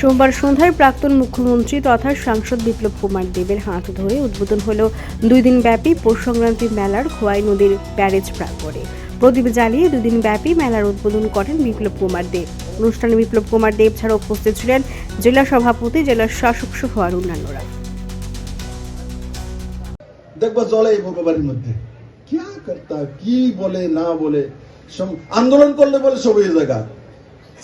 সোমবার সন্ধ্যায় প্রাক্তন মুখ্যমন্ত্রী তথা সাংসদ বিপ্লব কুমার দেবের হাত ধরে উদ্বোধন হল দুই দিন ব্যাপী পৌষ সংক্রান্তি মেলার খোয়াই নদীর ব্যারেজ প্রাঙ্গণে। প্রদীপ জ্বালিয়ে দুদিন ব্যাপী মেলার উদ্বোধন করেন বিপ্লব কুমার দেব। অনুষ্ঠানে বিপ্লব কুমার দেব ছাড়া উপস্থিত ছিলেন জেলা সভাপতি জেলার শাসক সহ আর অন্যান্যরা। দেখব চলে এই ভগবানের মধ্যে। কি কর্তা, কি বলে, না বলে আন্দোলন করলে বলে সবই জায়গা।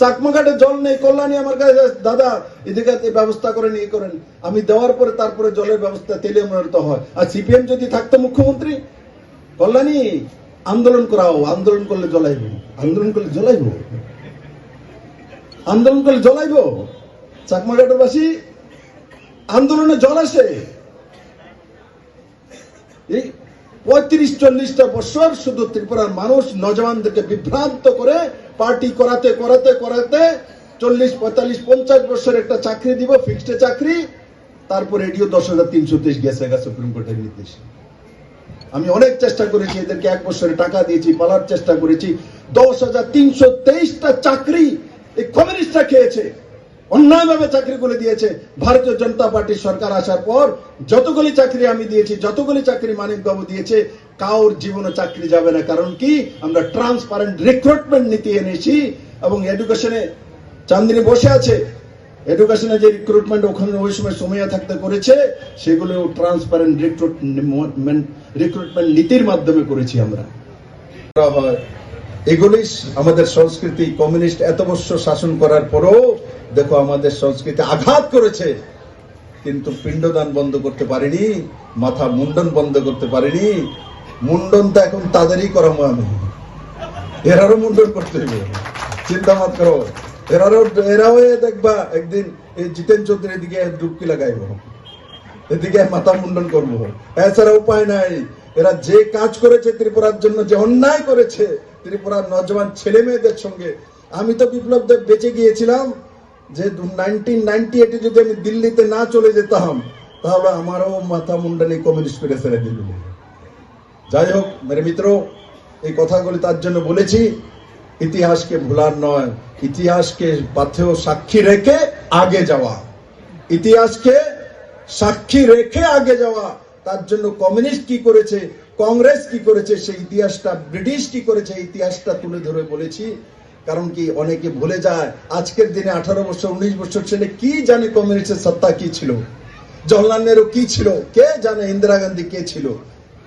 চাকমাঘাটে জল নেই, কল্যাণী আমার কাছে দাদা, এদিকে ব্যবস্থা করেন এই করেন। আমি দেওয়ার পরে তারপরে জলের ব্যবস্থা তেলে উন্নত হয়। আর সিপিএম যদি থাকতো মুখ্যমন্ত্রী, কল্যাণী, আন্দোলন করাও, আন্দোলন করলে জ্বলাইব। আন্দোলন করলে জ্বলাইব? আন্দোলন করলে জ্বলাইব? চাকমাঘাটবাসী, আন্দোলনে জল আসে। এই পঁয়ত্রিশ চল্লিশটা বছর শুধু ত্রিপুরার মানুষ নজওয়ানদেরকে বিভ্রান্ত করে পার্টি করাতে করাতে করাতে চল্লিশ, পঁয়তাল্লিশ, পঞ্চাশ বছর একটা চাকরি দিব ফিক্সড চাকরি, তারপর এডিও দশ হাজার তিনশো তেইশ গেছে সুপ্রিম কোর্টের নির্দেশ। আমি অনেক চেষ্টা করেছি, এদেরকে এক বছরে টাকা দিয়েছি, পালার চেষ্টা করেছি। দশ হাজার তিনশো তেইশটা চাকরি এই কমিউনিস্টরা খেয়েছে। অন্যায়ভাবে চাকরিগুলো দিয়েছে। ভারতীয় জনতা পার্টির সরকার আসার পর যতগুলি চাকরি আমি দিয়েছি, যতগুলি চাকরি মানিক বাবু দিয়েছে, কাউর জীবনে চাকরি যাবে না। কারণ কি? আমরা ট্রান্সপারেন্ট রিক্রুটমেন্ট নীতি এনেছি এবং এডুকেশনে চান্দিনী বসে আছে। এডুকেশনে যে রিক্রুটমেন্ট ওখানে ওই সময় সময় থাকতে করেছে সেগুলো ট্রান্সপারেন্ট রিক্রুটমেন্ট রিক্রুটমেন্ট নীতির মাধ্যমে করেছি আমরা। এগুলি আমাদের সংস্কৃতি, কমিউনিস্ট এত বছর শাসন করার পরেও দেখো, আমাদের সংস্কৃতি আঘাত করেছে, কিন্তু পিণ্ডদান বন্ধ করতে পারেনি, মাথা মুন্ডন বন্ধ করতে পারেনি তো এখন তাদেরই করাবো আমি। এরারও মুন্ডন করতে হবে। চিন্তা করো, এরারও, এরাও দেখবা, একদিন এই জিতেন চৌধুরীর দিকে ডুবকি লাগাইব। এদিকে মাথা মুন্ডন করব। এছাড়া উপায় নাই। এরা যে কাজ করেছে ত্রিপুরার জন্য, যে অন্যায় করেছে, ত্রিপুরার নজওয়ান ছেলে মেয়েদের সঙ্গে। আমি তো বিপ্লব দেব বেঁচে গিয়েছিলাম। যে নাইনটিন নাইনটি এইটে যদি আমি দিল্লিতে না চলে যেতাম, তাহলে আমারও মাথা মুন্ডানি কমিউনিস্ট করে ছেড়ে দিল যাই হোক, মেরে মিত্র, এই কথাগুলি তার জন্য বলেছি, ইতিহাসকে ভুলার নয়, ইতিহাসকে পাথেও সাক্ষী রেখে আগে যাওয়া। ইতিহাসকে সাক্ষী রেখে আগে যাওয়া, তার জন্য কমিউনিস্ট কি করেছে কংগ্রেস কি করেছে, সেই ইতিহাসটা ব্রিটিশ কি করেছে ইতিহাসটা তুলে ধরে বলেছি। কারণ কি অনেকে ভুলে যায়, আজকের দিনে আঠারো বছর, উনিশ বছর ছেলে কি জানে কমিউনিস্টের সত্তা কি ছিল? জওহরলাল নেহরু কি ছিল? কে জানে ইন্দিরা গান্ধী কে ছিল?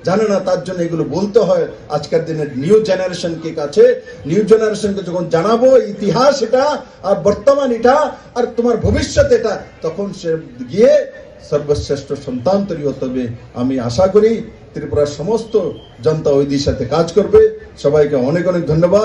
জানে না, তার জন্য এগুলো বলতে হয়। আজকের দিনের নিউ জেনারেশন কে কাছে নিউ জেনারেশনকে যখন জানাব, ইতিহাস এটা, আর বর্তমান এটা, আর তোমার ভবিষ্যৎ এটা, তখন সে গিয়ে সর্বশ্রেষ্ঠ সন্তান তৈরি হতে হবে। আমি আশা করি ত্রিপুরার সমস্ত জনতা ওই দিশাতে কাজ করবে। সবাইকে অনেক অনেক ধন্যবাদ।